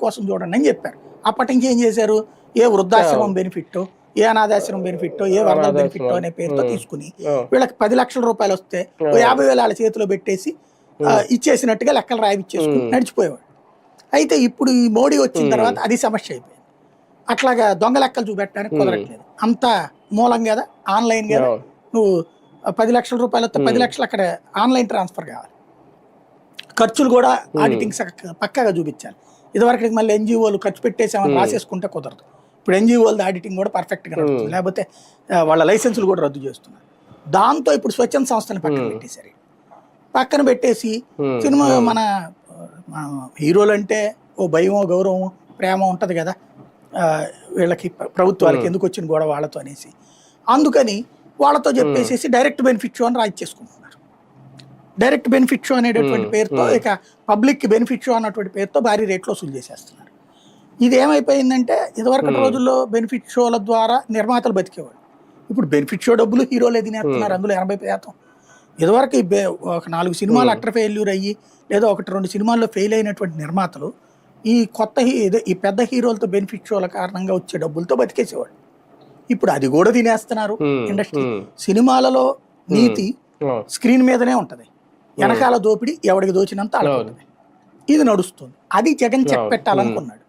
కోసం చూడండి అని చెప్పారు. అప్పటి నుంచి ఏం చేశారు? ఏ వృద్ధాశ్రమం బెనిఫిట్ ఏ అనాథాశ్రమం బెనిఫిట్ ఏ వరద బెనిఫిట్ అనే పేరుతో తీసుకుని వీళ్ళకి పది లక్షల రూపాయలు వస్తే ఓ యాభై వేల వాళ్ళ చేతిలో పెట్టేసి ఇచ్చేసినట్టుగా లెక్కలు రాయిచ్చేసుకుని నడిచిపోయేవాడు అయితే ఇప్పుడు ఈ మోడీ వచ్చిన తర్వాత అది సమస్య అయిపోయింది. అట్లాగా దొంగ లెక్కలు చూపెట్టడానికి కుదరట్లేదు. అంత మూలం కదా? ఆన్లైన్ కదా? నువ్వు పది లక్షల రూపాయలు వస్తే పది లక్షలు అక్కడ ఆన్లైన్ ట్రాన్స్ఫర్ కావాలి. ఖర్చులు కూడా ఆడిటింగ్ పక్కాగా చూపించాలి. ఇదివరకు మళ్ళీ ఎన్జిఓలు ఖర్చు పెట్టేసామని రాసేసుకుంటే కుదరదు. ఇప్పుడు ఎన్జిఓలది ఆడిటింగ్ కూడా పర్ఫెక్ట్గా నడుస్తుంది లేకపోతే వాళ్ళ లైసెన్సులు కూడా రద్దు చేస్తున్నారు. దాంతో ఇప్పుడు స్వచ్ఛంద సంస్థని పక్కన పెట్టేశారు. పక్కన పెట్టేసి సినిమా మన హీరోలు అంటే ఓ భయమో గౌరవం ప్రేమ ఉంటది కదా. వీళ్ళకి ప్ర- ప్రభుత్వాలకి ఎందుకు వచ్చిన గొడవ వాళ్ళతో అనేసి. అందుకని వాళ్ళతో చెప్పేసేసి డైరెక్ట్ బెనిఫిట్ అని రాయిచ్చేసుకుంటున్నారు. డైరెక్ట్ బెనిఫిట్ షో అనేటటువంటి పేరుతో ఇక పబ్లిక్ బెనిఫిట్ షో అన్నటువంటి పేరుతో భారీ రేట్లో వసూలు చేసేస్తున్నారు. ఇది ఏమైపోయిందంటే ఇదివరకు రోజుల్లో బెనిఫిట్ షోల ద్వారా నిర్మాతలు బతికేవాడు ఇప్పుడు బెనిఫిట్ షో డబ్బులు హీరోలే తినేస్తున్నారు అందులో ఎనభై శాతం. ఇదివరకు ఒక నాలుగు సినిమాలు అట్టర్ ఫెయిల్యూర్ అయ్యి లేదా ఒకటి రెండు సినిమాల్లో ఫెయిల్ అయినటువంటి నిర్మాతలు ఈ కొత్త ఈ పెద్ద హీరోలతో బెనిఫిట్ షోల కారణంగా వచ్చే డబ్బులతో బతికేసేవాడు ఇప్పుడు అది కూడా తినేస్తున్నారు ఇండస్ట్రీ. సినిమాలలో నీతి స్క్రీన్ మీదనే ఉంటది. వెనకాల దోపిడి ఎవడికి దోచినంత ఇది నడుస్తుంది. అది జగన్ చెక్ పెట్టాలనుకున్నాడు